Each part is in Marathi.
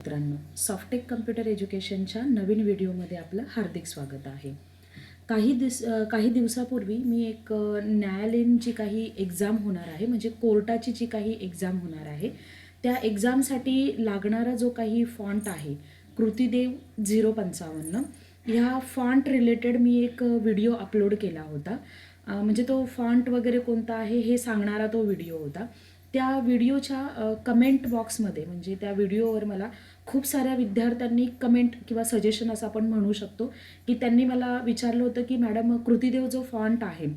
मित्रांनो सॉफ्टेक कम्प्युटर एज्युकेशनच्या नवीन व्हिडिओमध्ये आपलं हार्दिक स्वागत आहे. काही दिस काही दिवसापूर्वी मी एक न्यायालयीनची न्यायालयीन जी काही एक्झाम होणार आहे म्हणजे कोर्टाची जी काही एक्झाम होणार आहे त्या एक्झामसाठी लागणारा जो काही फॉन्ट आहे कृतीदेव झिरो पंचावन्न ह्या फॉन्ट रिलेटेड मी एक व्हिडिओ अपलोड केला होता. म्हणजे तो फॉन्ट वगैरे कोणता आहे हे सांगणारा तो व्हिडिओ होता. त्या व्हिडिओच्या कमेंट बॉक्समध्ये म्हणजे त्या व्हिडिओवर मला खूप साऱ्या विद्यार्थ्यांनी कमेंट किंवा सजेशन असं आपण म्हणू शकतो की त्यांनी मला विचारलं होतं की मॅडम कृतीदेव जो फॉन्ट आहे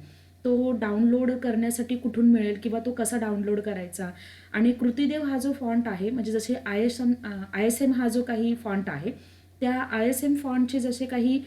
तो डाउनलोड करण्यासाठी कुठून मिळेल किंवा तो कसा डाउनलोड करायचा? आणि कृतीदेव हा जो फॉन्ट आहे म्हणजे जसे I S M I S M हा जो काही फॉन्ट आहे त्या आय एस एम फॉन्टचे जसे काही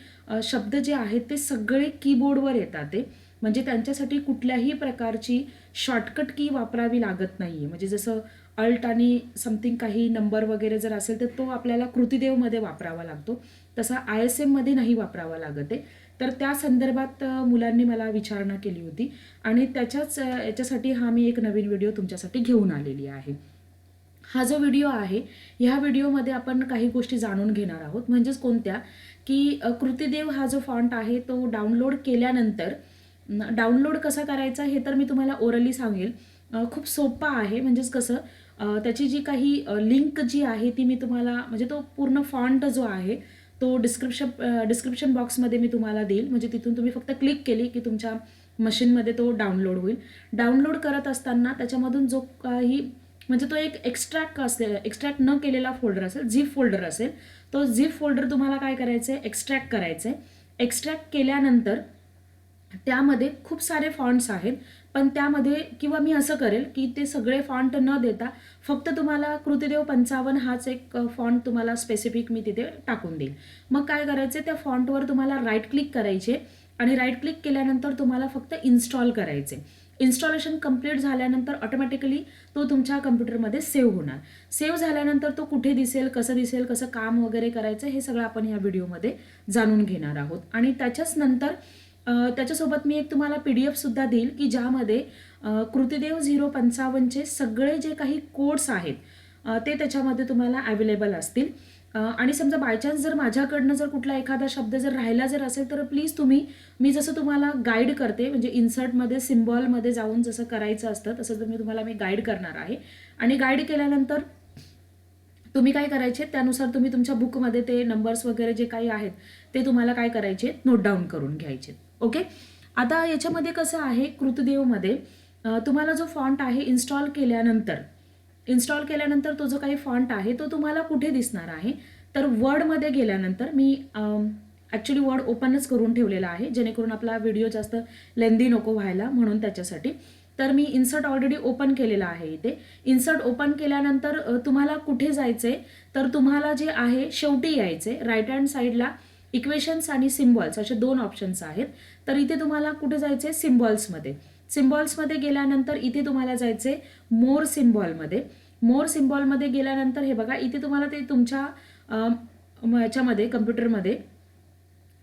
शब्द जे आहेत ते सगळे कीबोर्डवर येतात ते. म्हणजे त्यांच्यासाठी कुठल्याही प्रकारची शॉर्टकट की वापरावी लागत नाही आहे म्हणजे जसं अल्ट आणि समथिंग काही नंबर वगैरे जर असेल तर तो आपल्याला कृतीदेवमध्ये वापरावा लागतो. तसा आय एस एममध्ये नाही वापरावा लागत आहे. तर त्या संदर्भात मुलांनी मला विचारणा केली होती आणि त्याच्याच याच्यासाठी हा मी एक नवीन व्हिडिओ तुमच्यासाठी घेऊन आलेली आहे. हा जो व्हिडिओ आहे ह्या व्हिडिओमध्ये आपण काही गोष्टी जाणून घेणार आहोत. म्हणजेच कोणत्या? की कृतीदेव हा जो फॉन्ट आहे तो डाउनलोड केल्यानंतर डाउनलोड कसा करायचा हे तर मी तुम्हाला ओरली सांगेल. खूप सोपा आहे. म्हणजेच कसं त्याची जी काही लिंक जी आहे ती मी तुम्हाला म्हणजे तो पूर्ण फॉन्ट जो आहे तो डिस्क्रिप्शन डिस्क्रिप्शन बॉक्समध्ये मी तुम्हाला देईल. म्हणजे तिथून तुम्ही फक्त क्लिक केली की तुमच्या मशीनमध्ये तो डाउनलोड होईल. डाउनलोड करत असताना त्याच्यामधून जो काही म्हणजे तो एक एक्स्ट्रॅक्ट असेल एक्स्ट्रॅक्ट न केलेला फोल्डर असेल झिप फोल्डर असेल तो झिप फोल्डर तुम्हाला काय करायचं आहे एक्स्ट्रॅक्ट करायचं आहे एक्स्ट्रॅक्ट केल्यानंतर त्यामध्ये खूप सारे फॉन्ट्स आहेत. पण त्यामध्ये किंवा मी असं करेल की ते सगळे फॉन्ट न देता फक्त तुम्हाला कृतीदेव पंचावन्न हाच एक फॉन्ट तुम्हाला स्पेसिफिक मी तिथे टाकून देईल. मग काय करायचं त्या फॉन्टवर तुम्हाला राईट क्लिक करायचे आणि राईट क्लिक केल्यानंतर तुम्हाला फक्त इन्स्टॉल करायचे इन्स्टॉलेशन कंप्लीट झाल्यानंतर ऑटोमॅटिकली तो तुमच्या कम्प्युटरमध्ये सेव्ह होणार. सेव्ह झाल्यानंतर तो कुठे दिसेल कसं दिसेल कसं काम वगैरे करायचं हे सगळं आपण या व्हिडिओमध्ये जाणून घेणार आहोत. आणि त्याच्याच नंतर त्याच्यासोबत मी एक तुम्हाला पी डी एफसुद्धा देईल की ज्यामध्ये कृतिदेव कृतीदेव झिरो पंचावन्नचे सगळे जे काही कोड्स आहेत ते त्याच्यामध्ये तुम्हाला अवेलेबल असतील. आणि समजा बायचान्स जर माझ्याकडनं जर कुठला एखादा शब्द जर राहिला जर असेल तर प्लीज तुम्ही मी जसं तुम्हाला गाईड करते म्हणजे इन्सर्टमध्ये सिम्बॉलमध्ये जाऊन जसं करायचं असतं तसं तुम्ही तुम्हाला मी गाईड करणार आहे. आणि गाईड केल्यानंतर तुम्ही काय करायचे त्यानुसार तुम्ही तुमच्या बुकमध्ये ते नंबर्स वगैरे जे काही आहेत ते तुम्हाला काय करायचे नोट डाऊन करून घ्यायचे. ओके? आता याच्यामध्ये कसं आहे कृतदेवमध्ये तुम्हाला जो फॉन्ट आहे इन्स्टॉल केल्यानंतर इन्स्टॉल केल्यानंतर तो जो काही फॉन्ट आहे तो तुम्हाला कुठे दिसणार आहे? तर वर्डमध्ये गेल्यानंतर मी ॲक्च्युली वर्ड ओपनच करून ठेवलेला आहे जेणेकरून आपला व्हिडिओ जास्त लेंदी नको व्हायला म्हणून त्याच्यासाठी. तर मी इन्सर्ट ऑलरेडी ओपन केलेला आहे इथे. इन्सर्ट ओपन केल्यानंतर तुम्हाला कुठे जायचे तर तुम्हाला जे आहे शेवटी यायचे राईट हँड साईडला इक्वेशन्स आणि सिम्बॉल्स असे दोन ऑप्शन्स आहेत. तर इथे तुम्हाला कुठे जायचे सिम्बॉल्समध्ये सिम्बॉल्समध्ये गेल्यानंतर इथे तुम्हाला जायचे मोर सिम्बॉलमध्ये मोर सिम्बॉलमध्ये गेल्यानंतर हे बघा इथे तुम्हाला ते तुमच्या याच्यामध्ये कम्प्युटरमध्ये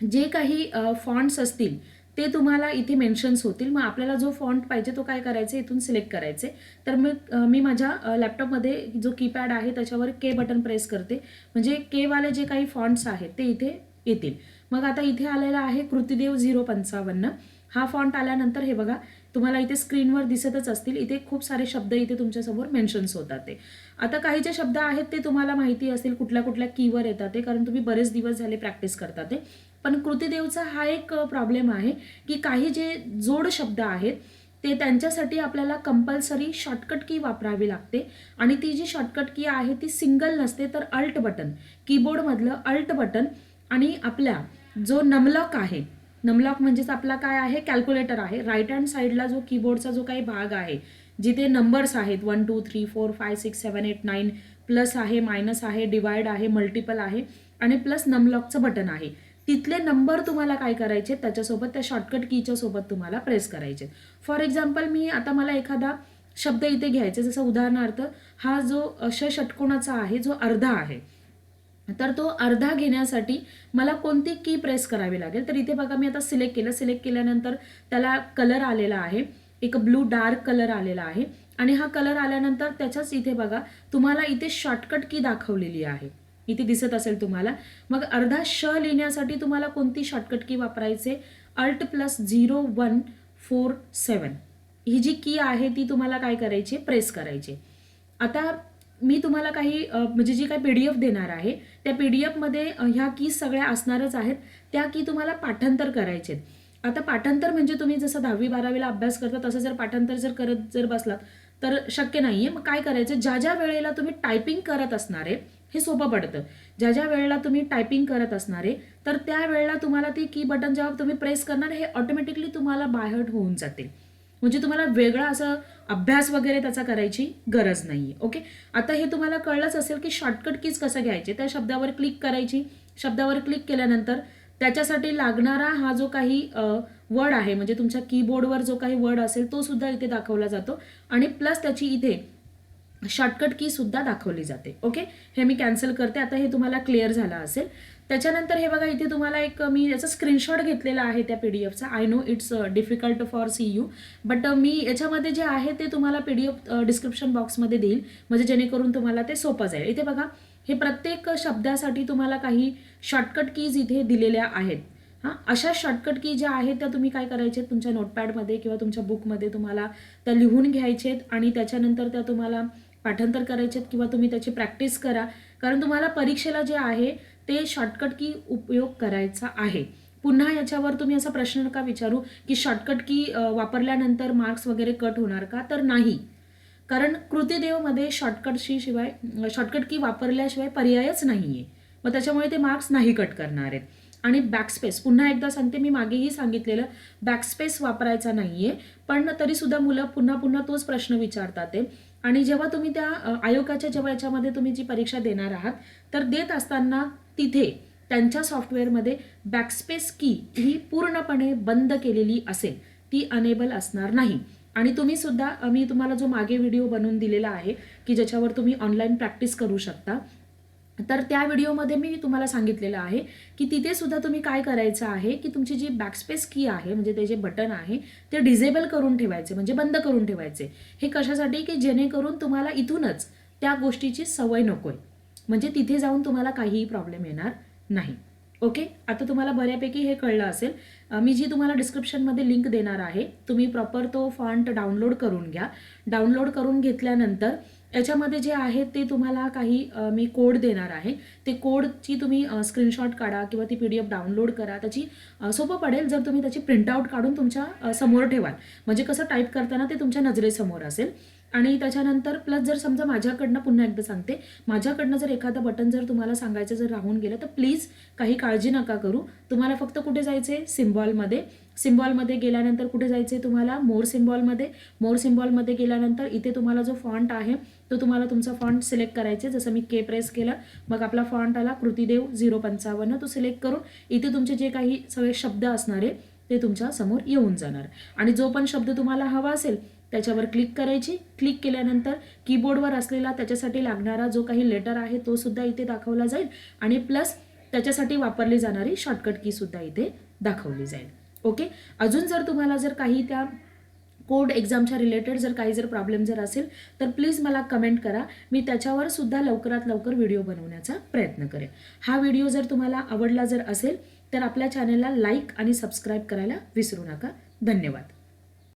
जे काही फॉन्ट्स असतील ते तुम्हाला इथे मेन्शन्स होतील. मग आपल्याला जो फॉन्ट पाहिजे तो काय करायचा इथून सिलेक्ट करायचे तर मग मी माझ्या लॅपटॉपमध्ये जो कीपॅड आहे त्याच्यावर के बटन प्रेस करते. म्हणजे केवाले जे काही फॉन्ट्स आहेत ते इथे येतील. मग आता इथे आलेला आहे कृतीदेव झिरो पंचावन्न. हा फॉन्ट आल्यानंतर हे बघा तुम्हाला इथे स्क्रीनवर दिसतच असतील. इथे खूप सारे शब्द इथे तुमच्यासमोर मेन्शन्स होतात ते. आता काही जे शब्द आहेत ते तुम्हाला माहिती असतील कुठल्या कुठल्या कीवर येतात ते कारण तुम्ही बरेच दिवस झाले प्रॅक्टिस करता ते. पण कृतिदेवचा हा एक प्रॉब्लेम आहे की काही जे जोड शब्द आहेत ते त्यांच्यासाठी आपल्याला कंपल्सरी शॉर्टकट की वापरावी लागते. आणि ती जी शॉर्टकट की आहे ती सिंगल नसते तर अल्ट बटन कीबोर्डमधलं अल्ट बटन आणि आपल्या जो नमलॉक आहे नमलॉक म्हणजेच आपला काय आहे? कॅल्क्युलेटर आहे. राईट हँड साईडला जो कीबोर्डचा जो काही भाग आहे जिथे नंबर्स आहेत one two three four five six seven eight nine plus आहे मायनस आहे डिवाइड आहे मल्टिपल आहे आणि प्लस नमलॉकचं बटन आहे. तिथले नंबर तुम्हाला काय करायचे? त्याच्यासोबत त्या शॉर्टकट कीच्या सोबत तुम्हाला प्रेस करायचे. फॉर एक्झाम्पल मी आता मला एखादा शब्द इथे घ्यायचा जसं उदाहरणार्थ हा जो ष षटकोणाचा आहे जो अर्धा आहे तर तो अर्धा घेण्यासाठी मला कोणती की प्रेस करावी लागेल? तर इथे बघा मी आता सिलेक्ट केलं. सिलेक्ट केल्यानंतर त्याला कलर आलेला आहे. एक ब्लू डार्क कलर आलेला आहे. आणि हा कलर आल्यानंतर त्याच्याच इथे बघा तुम्हाला इथे शॉर्टकट की दाखवलेली आहे. इथे दिसत असेल तुम्हाला. मग अर्धा श लिहिण्यासाठी तुम्हाला कोणती शॉर्टकट की वापरायचे? Alt plus zero one four seven ही जी की आहे ती तुम्हाला काय करायची? प्रेस करायची. आता मी तुम्हाला काही म्हणजे जी काही पी डी एफ देणार आहे त्या पी डी एफमध्ये ह्या की सगळ्या असणारच आहेत त्या की तुम्हाला पाठांतर करायचे आहेत. आता पाठांतर म्हणजे तुम्ही जसं दहावी बारावीला अभ्यास करता तसं जर पाठांतर जर करत जर बसलात तर शक्य नाही आहे मग काय करायचं ज्या ज्या वेळेला तुम्ही टायपिंग करत असणार आहे हे सोपं पडतं. ज्या ज्या वेळेला तुम्ही टायपिंग करत असणार आहे तर त्या वेळेला तुम्हाला ती की बटन जेव्हा तुम्ही प्रेस करणार हे ऑटोमॅटिकली तुम्हाला बाहेर होऊन जातील म्हणजे तुम्हाला वेगळा असं अभ्यास वगैरे त्याचा करायची गरज नाही आहे ओके? आता हे तुम्हाला कळलंच असेल की शॉर्टकट कीज कसं घ्यायचे? त्या शब्दावर क्लिक करायची. शब्दावर क्लिक केल्यानंतर त्याच्यासाठी लागणारा हा जो काही वर्ड आहे म्हणजे तुमच्या कीबोर्डवर जो काही वर्ड असेल तो सुद्धा इथे दाखवला जातो. आणि प्लस त्याची इथे शॉर्टकट की सुद्धा दाखवली जाते ओके? हे मी कॅन्सल करते. आता हे तुम्हाला क्लिअर झालं असेल. त्याच्यानंतर हे बघा इथे तुम्हाला एक मी याचा स्क्रीनशॉट घेतलेला आहे त्या P D एफचा I know it's difficult for see you but मी याच्यामध्ये जे आहे ते तुम्हाला पी डी एफ डिस्क्रिप्शन बॉक्समध्ये देईल. म्हणजे जेणेकरून तुम्हाला ते सोपं जाईल. इथे बघा हे प्रत्येक शब्दासाठी तुम्हाला काही शॉर्टकट कीज इथे दिलेल्या आहेत. हां अशा शॉर्टकट की ज्या आहेत त्या तुम्ही काय करायचे? तुमच्या नोटपॅडमध्ये किंवा तुमच्या बुकमध्ये तुम्हाला त्या लिहून घ्यायचेत आणि त्याच्यानंतर त्या तुम्हाला पाठांतर करायचेत किंवा तुम्ही त्याची प्रॅक्टिस करा. कारण तुम्हाला परीक्षेला जे आहे ते शॉर्टकट की उपयोग करायचा आहे. पुन्हा याच्यावर तुम्ही असा प्रश्न नका विचारू की शॉर्टकट की वापरल्यानंतर मार्क्स वगैरे कट होणार का? तर नाही. कारण कृतीदेवमध्ये शॉर्टकटशी शिवाय शॉर्टकट की वापरल्याशिवाय पर्यायच नाही आहे मग त्याच्यामुळे ते मार्क्स नाही कट करणार आहेत. आणि बॅकस्पेस पुन्हा एकदा सांगते मी मागेही सांगितलेलं बॅकस्पेस वापरायचा नाही आहे पण तरीसुद्धा मुलं पुन्हा पुन्हा तोच प्रश्न विचारतात ते. आणि जेव्हा तुम्ही त्या आयोगाच्या जेव्हा याच्यामध्ये तुम्ही जी परीक्षा देणार आहात तर देत असताना तिथे त्यांच्या सॉफ्टवेअरमध्ये बॅकस्पेस की ही पूर्णपणे बंद केलेली असेल ती अनेबल असणार नाही. आणि तुम्ही सुद्धा मी तुम्हाला जो मागे व्हिडिओ बनवून दिलेला आहे की ज्याच्यावर तुम्ही ऑनलाईन प्रॅक्टिस करू शकता तर त्या व्हिडिओमध्ये मी तुम्हाला सांगितलेलं आहे की तिथे सुद्धा तुम्ही काय करायचं आहे की तुमची जी बॅकस्पेस की आहे म्हणजे ते जे बटन आहे ते डिझेबल करून ठेवायचे म्हणजे बंद करून ठेवायचे. हे कशासाठी? की जेणेकरून तुम्हाला इथूनच त्या गोष्टीची सवय नको आहे म्हणजे तिथे जाऊन तुम्हाला काहीही प्रॉब्लेम येणार नाही. ओके आता तुम्हाला बऱ्यापैकी हे कळलं असेल. मी जी तुम्हाला डिस्क्रिप्शनमध्ये लिंक देणार आहे तुम्ही प्रॉपर तो फॉन्ट डाउनलोड करून घ्या. डाउनलोड करून घेतल्यानंतर याच्यामध्ये जे आहे ते तुम्हाला काही मी कोड देणार आहे. ते कोडची तुम्ही स्क्रीनशॉट काढा किंवा ती पी डी एफ डाउनलोड करा. त्याची सोपं पडेल जर तुम्ही त्याची प्रिंटआउट काढून तुमच्यासमोर ठेवाल. म्हणजे कसं टाईप करताना ते तुमच्या नजरेसमोर असेल. आणि त्याच्यानंतर प्लस जर समजा माझ्याकडनं पुन्हा एकदा सांगते माझ्याकडनं जर एखादं बटन जर तुम्हाला सांगायचं जर राहून गेलं तर प्लीज काही काळजी नका करू. तुम्हाला फक्त कुठे जायचं आहे सिम्बॉलमध्ये. सिम्बॉलमध्ये गेल्यानंतर कुठे जायचं आहे तुम्हाला? मोर सिम्बॉलमध्ये. मोर सिम्बॉलमध्ये गेल्यानंतर इथे तुम्हाला जो फॉन्ट आहे तो तुम्हाला तुमचा फॉन्ट सिलेक्ट करायचे जसं मी के प्रेस केलं मग आपला फॉन्ट आला कृतीदेव झिरो पंचावन्न. तो सिलेक्ट करून इथे तुमचे जे काही सगळे शब्द असणारे ते तुमच्यासमोर येऊन जाणार. आणि जो पण शब्द तुम्हाला हवा असेल त्याच्यावर क्लिक करायची. क्लिक केल्यानंतर कीबोर्डवर असलेला त्याच्यासाठी लागणारा जो काही लेटर आहे तो सुद्धा इथे दाखवला जाईल. आणि प्लस त्याच्यासाठी वापरली जाणारी शॉर्टकट की सुद्धा इथे दाखवली जाईल. ओके अजून जर तुम्हाला जर काही त्या कोड एक्झामच्या रिलेटेड जर काही जर प्रॉब्लेम जर असेल तर प्लीज मला कमेंट करा. मी त्याच्यावर सुद्धा लवकरात लवकर व्हिडिओ बनवण्याचा प्रयत्न करेन. हा व्हिडिओ जर तुम्हाला आवडला जर असेल तर आपल्या चॅनलला लाईक आणि सबस्क्राईब करायला विसरू नका. धन्यवाद.